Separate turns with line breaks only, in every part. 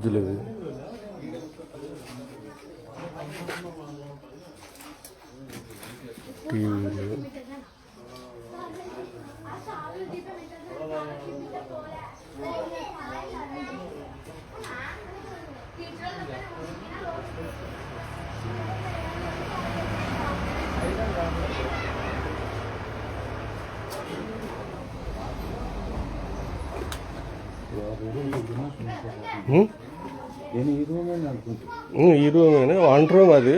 ఫ్రిడ్జ్లు ఇవి టీవీలు ఉం?
ఈ రూమ్
రూమేనా వన్ రూమ్ అది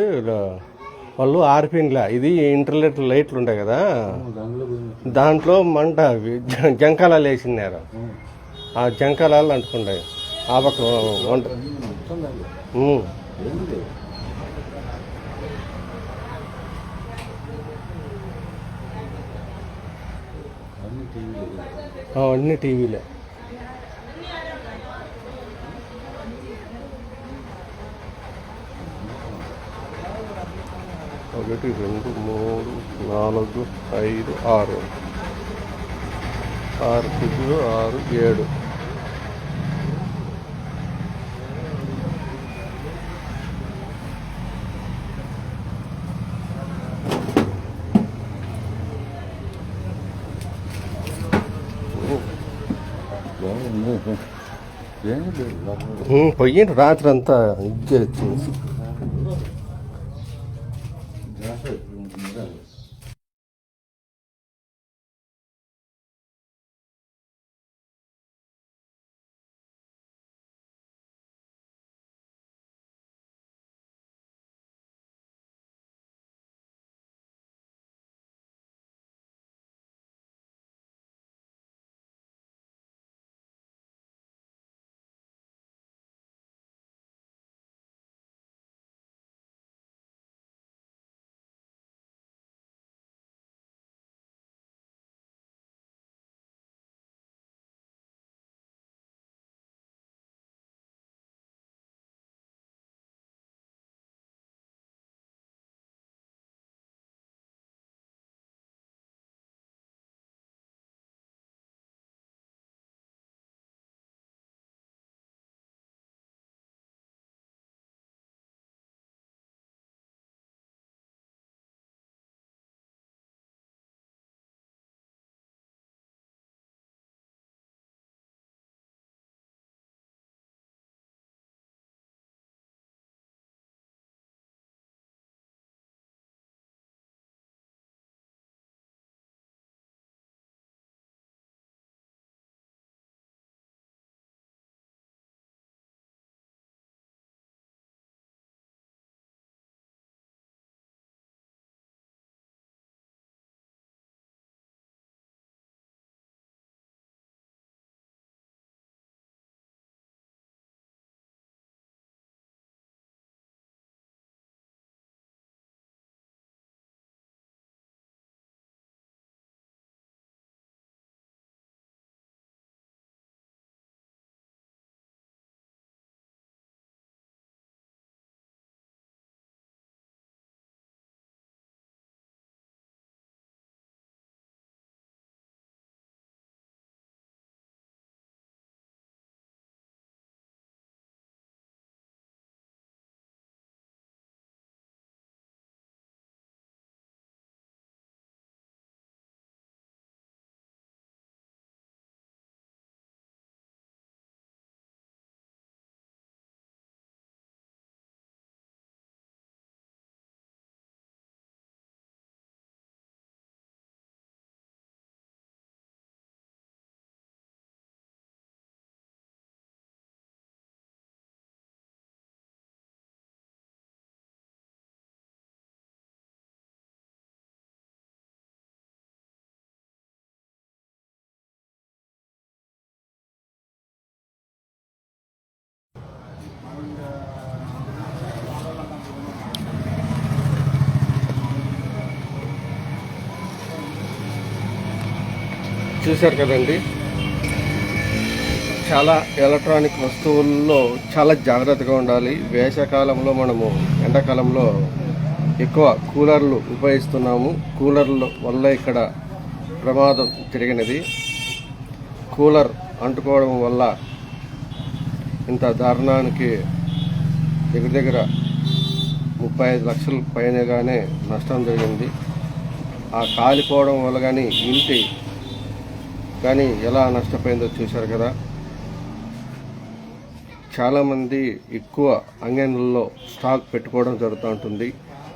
వాళ్ళు ఆర్పిన్లా ఇది ఇంటర్నెట్ లైట్లు ఉంటాయి కదా. దాంట్లో మంట జంకాలాలు వేసినారు ఆ జంకాలాలు అంటుకుంటాయి. ఆ పక్క వంట.
అన్ని
టీవీలే. ఒకటి రెండు మూడు నాలుగు ఐదు ఆరు. ఆరు ఫ్రిడ్జ్లు ఆరు ఏడు. పోయిండు రాత్రి అంతా ఇచ్చేసి చూశారు కదండి. చాలా ఎలక్ట్రానిక్ వస్తువుల్లో చాలా జాగ్రత్తగా ఉండాలి. వేసవకాలంలో మనము ఎండాకాలంలో ఎక్కువ కూలర్లు ఉపయోగిస్తున్నాము. కూలర్ల వల్ల ఇక్కడ ప్రమాదం జరిగినది. కూలర్ అంటుకోవడం వల్ల ఇంత దారుణానికి దగ్గర దగ్గర ముప్పై ఐదు లక్షల పైనగానే నష్టం జరిగింది. ఆ కాలిపోవడం వల్ల కానీ ఇంటి కానీ ఎలా నష్టపోయిందో చూశారు కదా. చాలామంది ఎక్కువ అంగన్లలో స్టాక్ పెట్టుకోవడం జరుగుతూ ఉంటుంది.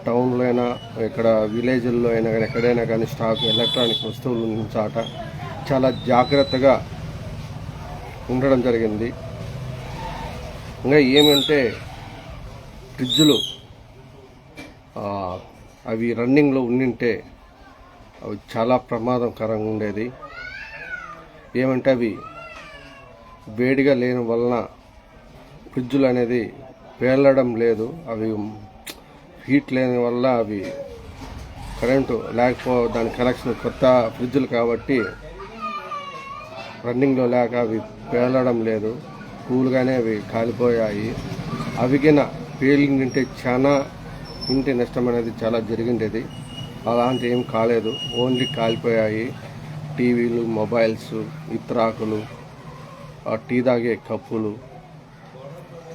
టౌన్లో అయినా ఇక్కడ విలేజ్ల్లో అయినా కానీ ఎక్కడైనా కానీ స్టాక్ ఎలక్ట్రానిక్ వస్తువులు ఉంచాట చాలా జాగ్రత్తగా ఉండడం జరిగింది. ఇంకా ఏమంటే ఫ్రిడ్జ్లు అవి రన్నింగ్లో ఉండింటే అవి చాలా ప్రమాదకరంగా ఉండేది. ఏమంటే అవి వేడిగా లేని వలన ఫ్రిడ్జులు అనేది పేలడం లేదు. అవి హీట్ లేని వల్ల అవి కరెంటు లేకపో దాని కనెక్షన్ కొత్త ఫ్రిడ్జులు కాబట్టి రన్నింగ్లో లేక అవి పేలడం లేదు. కూల్గానే అవి కాలిపోయాయి. అవిగిన పేలిందంటే చాలా ఇంటి నష్టం అనేది చాలా జరిగిండేది. అలాంటి ఏం కాలేదు. ఓన్లీ కాలిపోయాయి. టీవీలు మొబైల్స్ ఇత్రాకులు ఆ టీ తాగే కప్పులు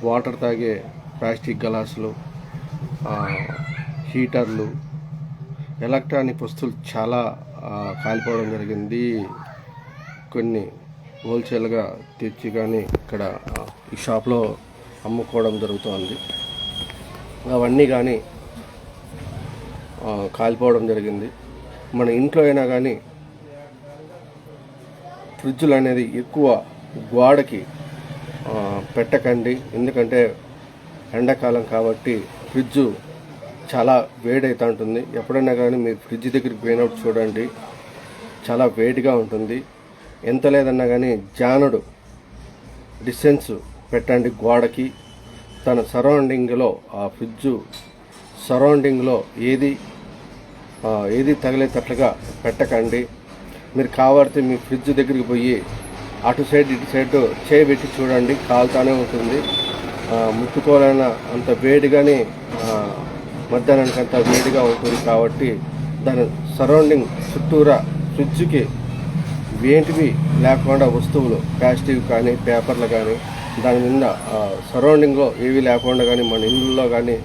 వాటర్ తాగే ప్లాస్టిక్ గ్లాసులు హీటర్లు ఎలక్ట్రానిక్ వస్తువులు చాలా కాలిపోవడం జరిగింది. కొన్ని హోల్సేల్గా తెచ్చి కానీ ఇక్కడ ఈ షాప్లో అమ్ముకోవడం జరుగుతోంది. అవన్నీ కానీ కాలిపోవడం జరిగింది. మన ఇంట్లో అయినా కానీ ఫ్రిడ్జ్లు అనేది ఎక్కువ గోడకి పెట్టకండి. ఎందుకంటే ఎండాకాలం కాబట్టి ఫ్రిడ్జ్ చాలా వేడైతే ఉంటుంది. ఎప్పుడైనా కానీ మీరు ఫ్రిడ్జ్ దగ్గరికి పోయినప్పుడు చూడండి చాలా వేడిగా ఉంటుంది. ఎంత లేదన్నా కానీ జానుడు డిస్టెన్స్ పెట్టండి గోడకి. తన సరౌండింగ్లో ఆ ఫ్రిడ్జ్ సరౌండింగ్లో ఏది ఏది తగిలేటట్లుగా పెట్టకండి. మీరు కావాడితే మీ ఫ్రిడ్జ్ దగ్గరికి పోయి అటు సైడ్ ఇటు సైడ్ చేయబెట్టి చూడండి. కాలుతానే ఉంటుంది. ముట్టుకోవాలన్న అంత వేడిగానే మధ్యాహ్నానికి అంత వేడిగా ఉంటుంది కాబట్టి దాని సరౌండింగ్ చుట్టూరా ఫ్రిడ్జ్కి ఏంటివి లేకుండా వస్తువులు ప్లాస్టిక్ కానీ పేపర్లు కానీ దాని మీద సరౌండింగ్లో ఏవి లేకుండా కానీ మన ఇళ్ళల్లో కానీ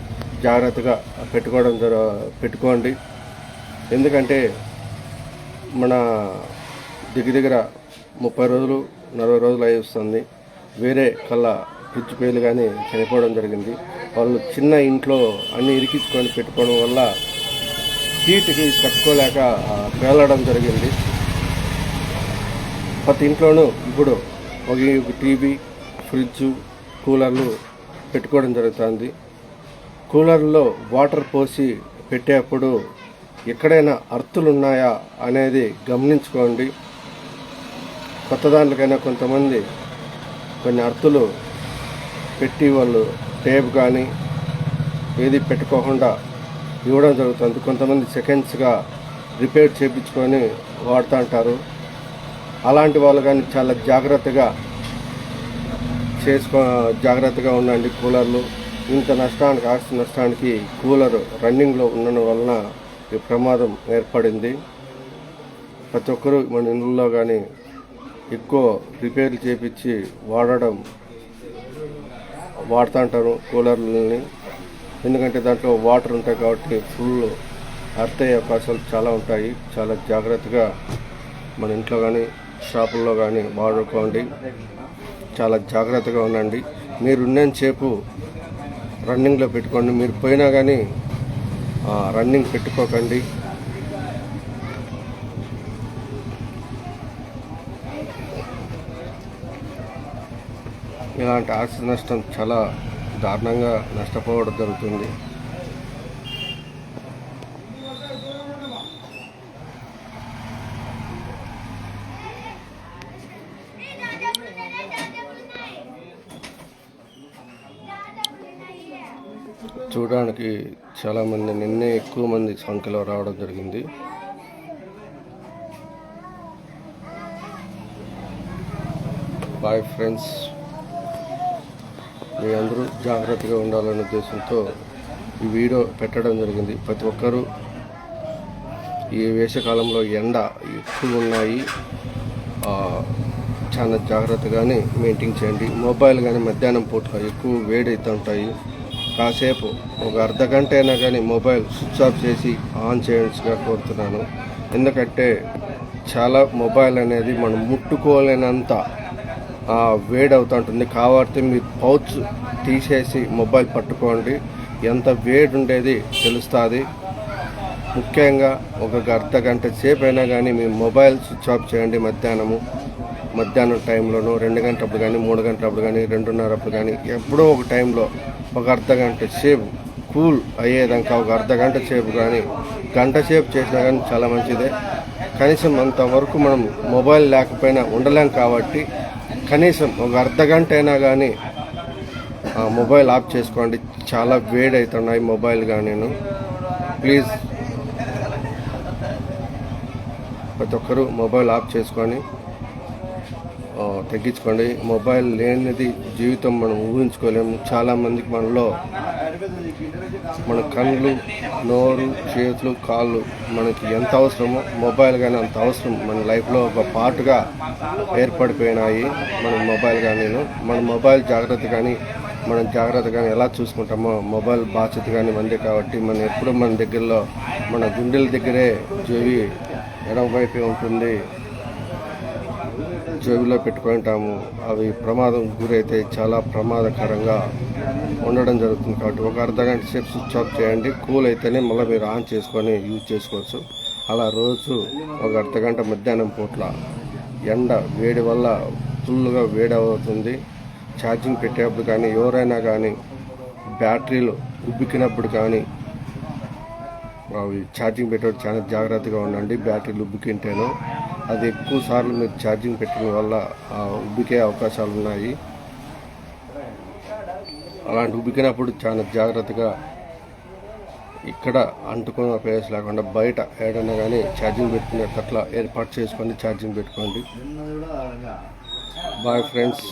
జాగ్రత్తగా పెట్టుకోవడం జర పెట్టుకోండి. ఎందుకంటే మన దగ్గర దగ్గర ముప్పై రోజులు నలభై రోజులు అయి వస్తుంది. వేరే కళ్ళ ఫ్రిడ్జ్ పేలు కానీ చనిపోవడం జరిగింది. వాళ్ళు చిన్న ఇంట్లో అన్ని ఇరికించుకొని పెట్టుకోవడం వల్ల హీట్కి తట్టుకోలేక పేలడం జరిగింది. ప్రతి ఇంట్లోనూ ఇప్పుడు ఒక ఒక టీవీ ఫ్రిడ్జ్ కూలర్లు పెట్టుకోవడం జరుగుతుంది. కూలర్లో వాటర్ పోసి పెట్టేప్పుడు ఎక్కడైనా అర్థులున్నాయా అనేది గమనించుకోండి. కొత్త దాంట్లోకైనా కొంతమంది కొన్ని అర్థులు పెట్టి వాళ్ళు టేప్ కానీ ఏది పెట్టుకోకుండా ఇవ్వడం జరుగుతుంది. కొంతమంది సెకండ్స్గా రిపేర్ చేయించుకొని వాడుతూ ఉంటారు. అలాంటి వాళ్ళు కానీ చాలా జాగ్రత్తగా చేసుకో జాగ్రత్తగా ఉండండి కూలర్లు. ఇంత నష్టానికి ఆస్తి నష్టానికి కూలర్ రన్నింగ్లో ఉండడం వలన ఈ ప్రమాదం ఏర్పడింది. ప్రతి ఒక్కరూ మన ఇళ్ళలో కానీ ఎక్కువ రిపేర్లు చేపించి వాడడం వాడుతూ ఉంటారు కూలర్లని. ఎందుకంటే దాంట్లో వాటర్ ఉంటాయి కాబట్టి ఫుల్ అర్థ అయ్యే అవకాశాలు చాలా ఉంటాయి. చాలా జాగ్రత్తగా మన ఇంట్లో కానీ షాపుల్లో కానీ వాడుకోండి. చాలా జాగ్రత్తగా ఉండండి. మీరు ఉన్నంతసేపు రన్నింగ్లో పెట్టుకోండి. మీరు పోయినా కానీ రన్నింగ్ పెట్టుకోకండి. ఇలాంటి ఆస్తి నష్టం చాలా దారుణంగా నష్టపోవడం జరుగుతుంది. చూడడానికి చాలామంది నిన్నే ఎక్కువ మంది సంఖ్యలో రావడం జరిగింది. బాయ్ ఫ్రెండ్స్ మీ అందరూ జాగ్రత్తగా ఉండాలనే ఉద్దేశంతో ఈ వీడియో పెట్టడం జరిగింది. ప్రతి ఒక్కరూ ఈ వేసవికాలంలో ఎండ ఎక్కువ ఉన్నాయి. చాలా జాగ్రత్తగానే మెయింటైన్ చేయండి. మొబైల్ కానీ మధ్యాహ్నం పూట ఎక్కువ వేడైతే ఉంటాయి కాసేపు ఒక అర్ధ గంట అయినా కానీ మొబైల్ స్విచ్ ఆఫ్ చేసి ఆన్ చేయించగా కోరుతున్నాను. ఎందుకంటే చాలా మొబైల్ అనేది మనం ముట్టుకోలేనంత వేడవుతూ వేడి అవుతుంటుంది కాబట్టి మీ పౌచ్ తీసేసి మొబైల్ పట్టుకోండి. ఎంత వేడి ఉండేది తెలుస్తుంది. ముఖ్యంగా ఒక అర్ధ గంట సేపు అయినా కానీ మీ మొబైల్ స్విచ్ ఆఫ్ చేయండి మధ్యాహ్నము. మధ్యాహ్నం టైంలోనూ రెండు గంటలప్పుడు కానీ మూడు గంటలప్పుడు కానీ రెండున్నరప్పుడు కానీ ఎప్పుడో ఒక టైంలో ఒక అర్ధ గంట సేపు కూల్ అయ్యేదాకా ఒక అర్ధ గంట సేపు కానీ గంట సేపు చేసినా కానీ చాలా మంచిదే. కనీసం అంతవరకు మనం మొబైల్ లేకపోయినా ఉండలేం కాబట్టి కనీసం ఒక అర్ధ గంట అయినా కానీ ఆ, మొబైల్ ఆఫ్ చేసుకోండి. చాలా వేడి అవుతున్నాయి మొబైల్ కానీ ప్లీజ్. ప్రతి ఒక్కరూ మొబైల్ ఆఫ్ చేసుకొని తగ్గించుకోండి. మొబైల్ లేనిది జీవితం మనం ఊహించుకోలేము చాలామందికి మనలో మన కళ్ళు నోరు చేతులు కాళ్ళు మనకి ఎంత అవసరమో మొబైల్ కానీ అంత అవసరం. మన లైఫ్లో ఒక పార్ట్గా ఏర్పడిపోయినాయి మన మొబైల్ కానీ మన మొబైల్ జాగ్రత్త కానీ మనం జాగ్రత్త కానీ ఎలా చూసుకుంటామో మొబైల్ బాధ్యత కానీ మందే కాబట్టి మనం ఎప్పుడు మన దగ్గరలో మన గుండెల దగ్గరే చెవి ఎడమ వైపే ఉంటుంది. జేబులో పెట్టుకుంటాము. అవి ప్రమాదం గురైతే చాలా ప్రమాదకరంగా ఉండడం జరుగుతుంది కాబట్టి ఒక అర్ధ గంట సేపు స్విచ్ ఆఫ్ చేయండి. కూల్ అయితేనే మళ్ళీ మీరు ఆన్ చేసుకొని యూజ్ చేసుకోవచ్చు. అలా రోజు ఒక అర్ధ గంట మధ్యాహ్నం పూట్ల ఎండ వేడి వల్ల ఫుల్గా వేడి అవుతుంది. ఛార్జింగ్ పెట్టేటప్పుడు కానీ ఎవరైనా కానీ బ్యాటరీలు ఉబ్బికినప్పుడు కానీ అవి ఛార్జింగ్ పెట్టేటప్పుడు చాలా జాగ్రత్తగా ఉండండి. బ్యాటరీలు ఉబ్బికింటేను అది ఎక్కువ సార్లు మీరు ఛార్జింగ్ పెట్టడం వల్ల ఆ ఉబ్బికే అవకాశాలు ఉన్నాయి అలాంటి ఉబ్బికినప్పుడు చాలా జాగ్రత్తగా ఇక్కడ అంటుకున్న ప్లేస్ లేకుండా బయట ఏడైనా కానీ ఛార్జింగ్ పెట్టుకునేటట్లా ఏర్పాటు చేసుకొని ఛార్జింగ్ పెట్టుకోండి. Bye friends.